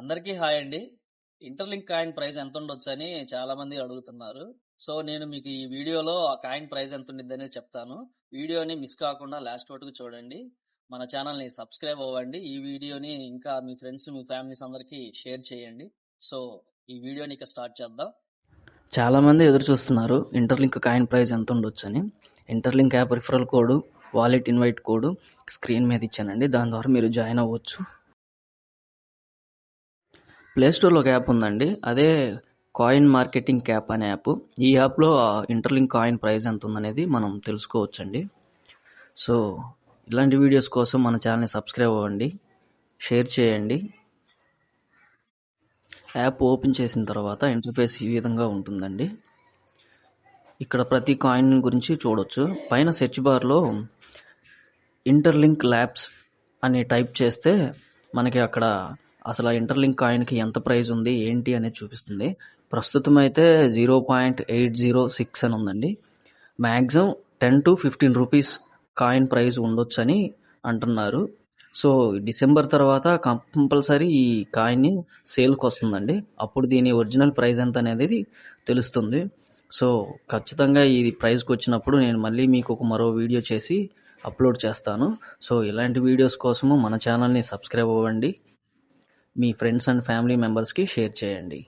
అందరికీ హాయ్ అండి. Interlink coin price ఎంత ఉండొచ్చు అని చాలా మంది అడుగుతున్నారు. సో నేను మీకు ఈ వీడియోలో ఆ కాయిన్ ప్రైస్ ఎంత ఉండిద్ది అనేది చెప్తాను. వీడియోని మిస్ కాకుండా లాస్ట్ వరకు చూడండి. మన ఛానల్ని సబ్స్క్రైబ్ అవ్వండి. ఈ వీడియోని ఇంకా మీ ఫ్రెండ్స్ మీ ఫ్యామిలీస్ అందరికీ షేర్ చేయండి. సో ఈ వీడియోని ఇక స్టార్ట్ చేద్దాం. చాలామంది ఎదురు చూస్తున్నారు ఇంటర్లింక్ కాయిన్ ప్రైస్ ఎంత ఉండొచ్చు అని Interlink app referral code wallet invite code screen మీద ఇచ్చానండి. దాని ద్వారా మీరు జాయిన్ అవ్వచ్చు. ప్లేస్టోర్లో ఒక యాప్ ఉందండి. అదే కాయిన్ మార్కెటింగ్ క్యాప్ అనే యాప్ ఈ యాప్లో ఇంటర్లింక్ కాయిన్ ప్రైస్ ఎంత ఉందనేది మనం తెలుసుకోవచ్చండి. సో ఇలాంటి వీడియోస్ కోసం మన ఛానల్ని సబ్స్క్రైబ్ అవ్వండి. షేర్ చేయండి. యాప్ ఓపెన్ చేసిన తర్వాత ఇంటర్ఫేస్ ఈ విధంగా ఉంటుందండి. ఇక్కడ ప్రతి కాయిన్ గురించి చూడొచ్చు. పైన సెర్చ్ బార్లో ఇంటర్లింక్ ల్యాబ్స్ అని టైప్ చేస్తే మనకి అక్కడ అసలు ఆ ఇంటర్లింక్ కాయిన్కి ఎంత ప్రైస్ ఉంది ఏంటి అనేది చూపిస్తుంది. ప్రస్తుతం అయితే zero point eight zero six అని ఉందండి. Maximum ten to fifteen rupees coin price ఉండొచ్చని అంటున్నారు. సో డిసెంబర్ తర్వాత కంపల్సరీ ఈ కాయిన్ని సేల్కి వస్తుందండి. అప్పుడు దీని ఒరిజినల్ ప్రైస్ ఎంత అనేది తెలుస్తుంది. సో ఖచ్చితంగా ఇది ప్రైస్కి వచ్చినప్పుడు నేను మళ్ళీ మీకు ఒక మరో వీడియో చేసి అప్లోడ్ చేస్తాను. సో ఇలాంటి వీడియోస్ కోసము మన ఛానల్ని సబ్స్క్రైబ్ అవ్వండి. మీ ఫ్రెండ్స్ అండ్ ఫ్యామిలీ మెంబర్స్కి షేర్ చేయండి.